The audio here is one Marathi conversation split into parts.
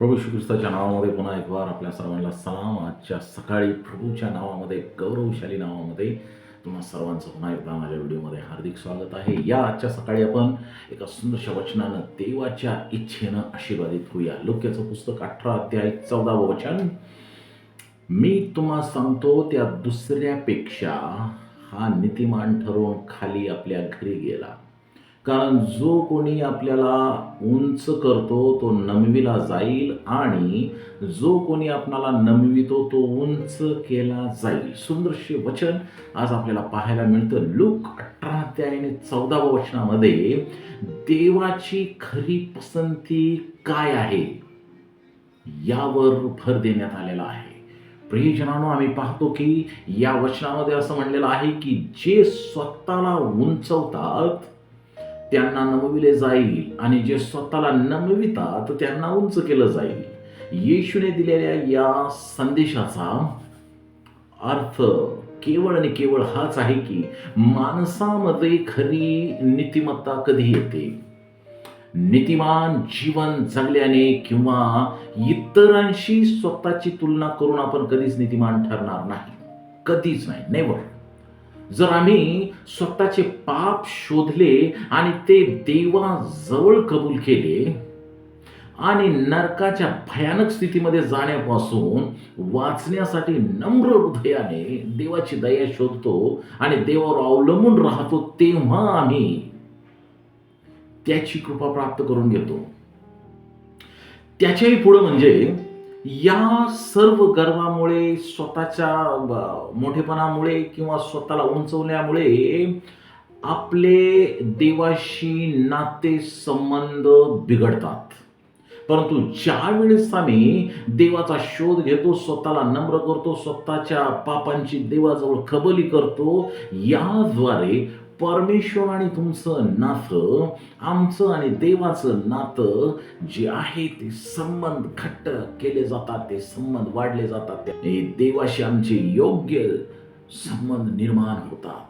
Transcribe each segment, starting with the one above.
प्रभू श्री ख्रिस्ताच्या नावामध्ये पुन्हा एक वार आपल्या सर्वांना सलाम. आजच्या सकाळी प्रभूच्या नावामध्ये गौरवशाली नावामध्ये तुम्हा सर्वांचं पुन्हा एकदा माझ्या व्हिडिओमध्ये हार्दिक स्वागत आहे. या आजच्या सकाळी आपण एका सुंदरशा वचनानं देवाच्या इच्छेनं आशीर्वादित होऊया. लोक्याचं पुस्तक अठरा अध्याय चौदावं वचन. मी तुम्हा सांगतो त्या दुसऱ्यापेक्षा हा नीतिमान ठरवून खाली आपल्या घरी गेला. कारण जो कोणी आपल्याला उंच करतो तो नमविला जाईल आणि जो कोणी आपणाला नमवितो तो उंच केला जाईल. सुंदरशे वचन आज आपल्याला पाहायला मिळतं. लूक अठरा अध्याय आणि चौदाव्या वचनामध्ये देवाची खरी पसंती काय आहे? यावर भर देण्यात आलेला आहे. प्रियजनानो आम्ही पाहतो की या वचनामध्ये असं म्हणलेलं आहे की जे स्वतःला उंचवतात त्यांना नमविले जाईल आणि जे स्वतःला नमवितात त्यांना उंच केलं जाईल. येशूने दिलेल्या या संदेशाचा अर्थ केवळ आणि केवळ हाच आहे की माणसामध्ये खरी नीतिमत्ता कधी येते? नीतिमान जीवन जगल्याने किंवा इतरांशी स्वतःची तुलना करून आपण कधीच नीतिमान ठरणार नाही. कधीच नाही. नेवर जर आम्ही स्वतःचे पाप शोधले आणि ते देवाजवळ कबूल केले आणि नरकाच्या भयानक स्थितीमध्ये जाण्यापासून वाचण्यासाठी नम्र हृदयाने देवाची दया शोधतो आणि देवावर अवलंबून राहतो तेव्हा आम्ही त्याची कृपा प्राप्त करून घेतो. त्याच्याही पुढं म्हणजे या सर्व गर्वामुळे स्वतःच्या मोठेपणामुळे किंवा स्वतःला उंचवल्यामुळे आपले देवाशी नाते संबंध बिघडतात. परंतु ज्या वेळेस आम्ही देवाचा शोध घेतो स्वतःला नम्र करतो स्वतःच्या पापांची देवाजवळ खबली करतो याद्वारे परमेश्वर आणि तुमचं नातं आमचं आणि देवाचं नातं जे आहे ते संबंध घट्ट केले जातात ते संबंध वाढले जातात. ते देवाशी आमचे योग्य संबंध निर्माण होतात.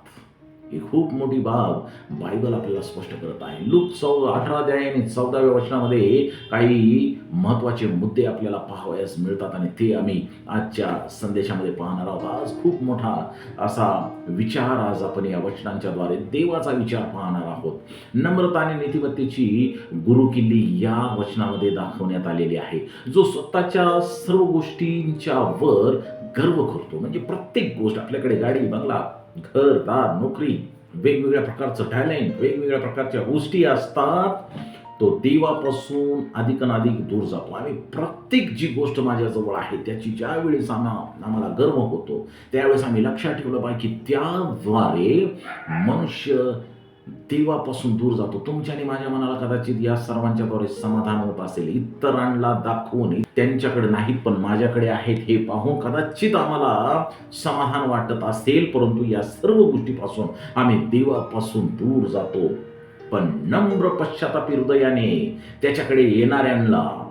ही खूप मोठी बाब बायबल आपल्याला स्पष्ट करत आहे. लूक चौ अठरा अध्याय आणि चौदाव्या वचनामध्ये काही महत्त्वाचे मुद्दे आपल्याला पाहावयास मिळतात आणि ते आम्ही आजच्या संदेशामध्ये पाहणार आहोत. आज खूप मोठा असा विचार आज आपण या वचनांच्या द्वारे देवाचा विचार पाहणार आहोत. नम्रता आणि नीतिमत्तेची गुरुकिल्ली या वचनामध्ये दाखवण्यात आलेली आहे. जो स्वतःच्या सर्व गोष्टींच्या वर गर्व करतो. म्हणजे प्रत्येक गोष्ट आपल्याकडे गाडी बंगला घर दार नोकरी वेगवेगळ्या प्रकारचं टॅलेंट वेगवेगळ्या प्रकारच्या गोष्टी असतात तो देवापासून अधिक अधिक दूर जातो. आणि प्रत्येक जी गोष्ट माझ्याजवळ आहे त्याची ज्यावेळेस आम्हा आम्हाला गर्व होतो त्यावेळेस आम्ही लक्षात ठेवलं पाहिजे की त्याद्वारे मनुष्य देवापासून दूर जातो. तुमच्या आणि माझ्या मनाला कदाचित या सर्वांच्याद्वारे समाधान होत असेल. इतरांना दाखवून त्यांच्याकडे नाहीत पण माझ्याकडे आहेत हे पाहून कदाचित आम्हाला समाधान वाटत असेल. परंतु या सर्व गोष्टीपासून आम्ही देवापासून दूर जातो. पण नम्र पश्चातापी हृदयाने त्याच्याकडे येणाऱ्यांना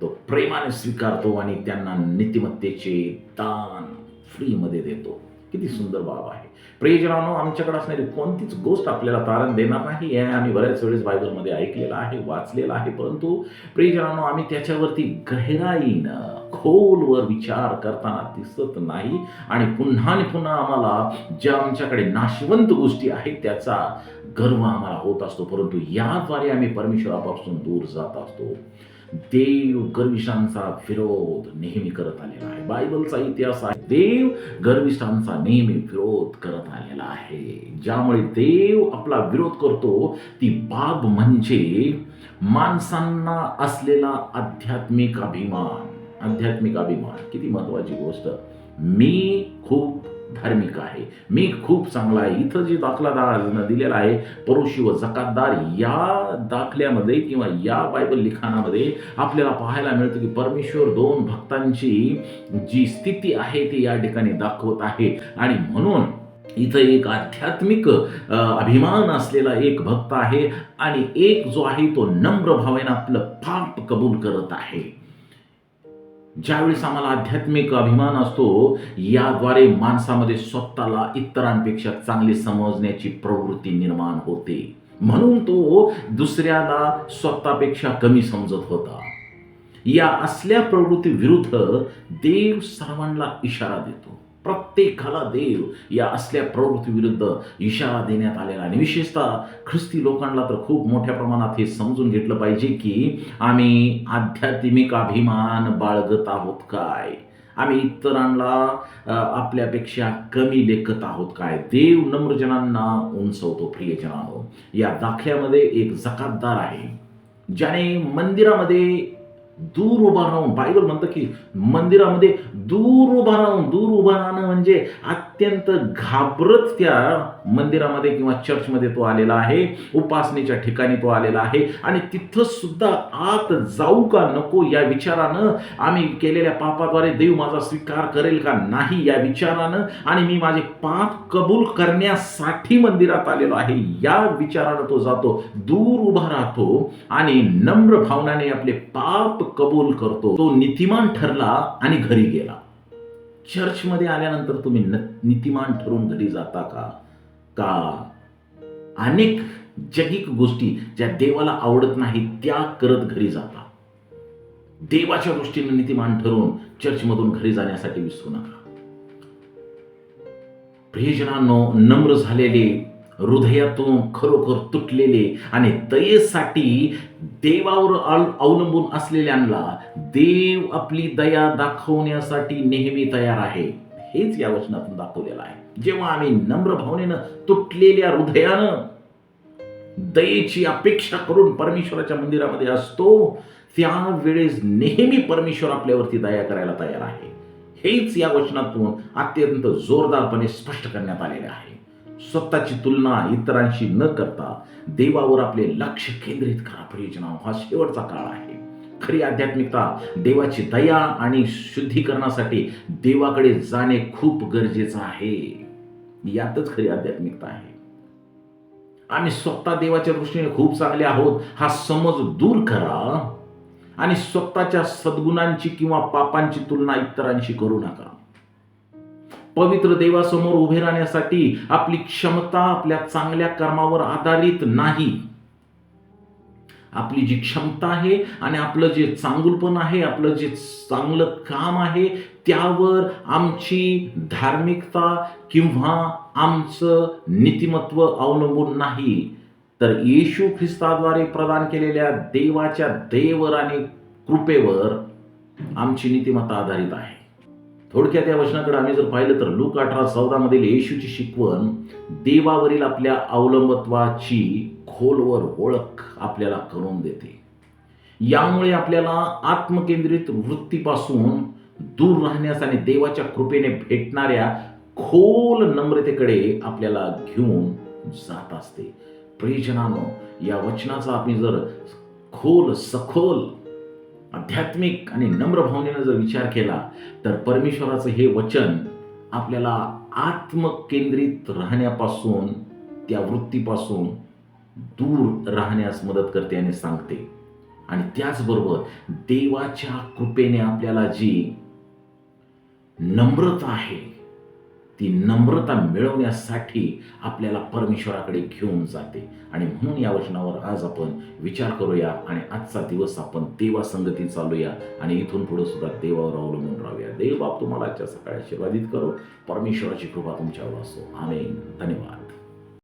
तो प्रेमाने स्वीकारतो आणि त्यांना नीतिमत्तेचे दान फ्रीमध्ये देतो. किती सुंदर बाब आहे. प्रियजनानो आमच्याकडे असणारी कोणतीच गोष्ट आपल्याला तारण देणार नाही हे आम्ही बऱ्याच वेळेस बायबलमध्ये ऐकलेलं आहे वाचलेलं आहे. परंतु प्रियजनानो आम्ही त्याच्यावरती गहराईनं खोलवर विचार करताना दिसत नाही. आणि पुन्हा आणि पुन्हा आम्हाला ज्या आमच्याकडे नाशवंत गोष्टी आहेत त्याचा गर्व आम्हाला होत असतो. परंतु याद्वारे आम्ही परमेश्वरापासून दूर जात असतो. देव गर्विष्ठांचा विरोध नेहमी करत आलेला आहे. बायबलचा इतिहास आहे. देव गर्विष्ठांचा नेहमी विरोध करत आलेला आहे. ज्यामुळे देव आपला विरोध करतो ती बाब म्हणजे माणसांना असलेला आध्यात्मिक अभिमान. आध्यात्मिक अभिमान. किती महत्वाची गोष्ट. मी खूप धार्मिक आहे. मी खूप चांगला आहे. इथं जे दाखला दा दिलेला आहे परोशी व जकातदार या दाखल्यामध्ये किंवा या बायबल लिखाणामध्ये आपल्याला पाहायला मिळतं की परमेश्वर दोन भक्तांची जी स्थिती आहे ती या ठिकाणी दाखवत आहे. आणि म्हणून इथं एक आध्यात्मिक अभिमान असलेला एक भक्त आहे आणि एक जो आहे तो नम्र भावेनं आपलं पाप कबूल करत आहे. ज्यावेळेस आम्हाला आध्यात्मिक अभिमान असतो याद्वारे माणसामध्ये स्वतःला इतरांपेक्षा चांगली समजण्याची प्रवृत्ती निर्माण होते. म्हणून तो दुसऱ्याला स्वतःपेक्षा कमी समजत होता. या असल्या प्रवृत्ती विरुद्ध देव सर्वांना इशारा देतो. प्रत्येकाला देव या असल्या प्रवृत्ती विरुद्ध इशारा देण्यात आलेला आणि विशेषतः ख्रिस्ती लोकांना तर खूप मोठ्या प्रमाणात हे समजून घेतलं पाहिजे की आम्ही आध्यात्मिक अभिमान बाळगत आहोत काय? आम्ही इतरांना आपल्यापेक्षा कमी लेखत आहोत काय? देव नम्रजनांना उंचवतो प्रियजनानो. या दाखल्यामध्ये एक जकातदार आहे ज्याने मंदिरामध्ये दूर उभा राहून बायबल म्हणतं की मंदिरामध्ये दूर उभा राहून दूर उभा राहणं म्हणजे अत्यंत घाबरत त्या मंदिरामध्ये किंवा चर्चमध्ये तो आलेला आहे उपासनेच्या ठिकाणी तो आलेला आहे आणि तिथं सुद्धा आत जाऊ का नको या विचारानं आम्ही केलेल्या पापाद्वारे देव माझा स्वीकार करेल का नाही या विचारानं आणि मी माझे पाप कबूल करण्यासाठी मंदिरात आलेलो आहे या विचारानं तो जातो दूर उभा राहतो आणि नम्र भावनाने आपले पाप कबूल करतो. तो नीतिमान ठरला आणि घरी गेला. चर्चमध्ये आल्यानंतर तुम्ही न नीतिमान ठरून घरी जाता का? का? अनेक जगिक गोष्टी ज्या देवाला आवडत नाही त्या करत घरी जाता. देवाच्या गोष्टीने नीतिमान ठरून चर्चमधून घरी जाण्यासाठी विसरू नका. प्रियजनांनो नम्र झालेले हृदयातून खरोखर तुटलेले आणि दयेसाठी देवावर अवलंबून असलेल्यांना देव आपली दया दाखवण्यासाठी नेहमी तयार आहे. हेच या वचनातून दाखवलेलं आहे. जेव्हा आम्ही नम्र भावनेनं तुटलेल्या हृदयानं दयेची अपेक्षा करून परमेश्वराच्या मंदिरामध्ये असतो त्यावेळेस नेहमी परमेश्वर आपल्यावरती दया करायला तयार आहे. हेच या वचनातून अत्यंत जोरदारपणे स्पष्ट करण्यात आलेले आहे. स्वतःची तुलना इतरांशी न करता देवावर आपले लक्ष केंद्रित करा प्रियजना. हा शेवटचा काळ आहे. खरी आध्यात्मिकता देवाची दया आणि शुद्धीकरणासाठी देवाकडे जाणे खूप गरजेचं आहे. यातच खरी आध्यात्मिकता आहे. आम्ही स्वतः देवाच्या दृष्टीने खूप चांगले आहोत हा समज दूर करा आणि स्वतःच्या सद्गुणांची किंवा पापांची तुलना इतरांशी करू नका. पवित्र देवासमोर उभे राहण्यासाठी आपली क्षमता आपल्या चांगल्या कर्मावर आधारित नाही. आपली जी क्षमता आहे आणि आपलं जे चांगुलपण आहे आपलं जे चांगलं काम आहे त्यावर आमची धार्मिकता किंवा आमचं नीतिमत्व अवलंबून नाही. तर येशू ख्रिस्ताद्वारे प्रदान केलेल्या देवाच्या देवर आणि कृपेवर आमची नीतिमत्ता आधारित आहे. थोडक्यात या वचनाकडे आम्ही जर पाहिलं तर लूक अठरा चौदामधील येशूची शिकवण देवावरील आपल्या अवलंबत्वाची खोलवर ओळख आपल्याला करून देते. यामुळे आपल्याला आत्मकेंद्रित वृत्तीपासून दूर राहण्यास आणि देवाच्या कृपेने भेटणाऱ्या खोल नम्रतेकडे आपल्याला घेऊन जात असते. प्रियजनानो या वचनाचा आपण जर खोल सखोल आध्यात्मिक आणि नम्र भावनेनं जर विचार केला तर परमेश्वराचं हे वचन आपल्याला आत्मकेंद्रित राहण्यापासून त्या वृत्तीपासून दूर राहण्यास मदत करते आणि सांगते. आणि त्याचबरोबर देवाच्या कृपेने आपल्याला जी नम्रता आहे ती नम्रता मिळवण्यासाठी आपल्याला परमेश्वराकडे घेऊन जाते. आणि म्हणून या वचनावर आज आपण विचार करूया आणि आजचा दिवस आपण देवासंगती चालूया. आणि इथून पुढे सुद्धा देवावर अवलंबून राहूया. देव बाप तुम्हाला आजच्या सकाळी आशीर्वादित करो. परमेश्वराची कृपा तुमच्यावर असो. आम्ही धन्यवाद.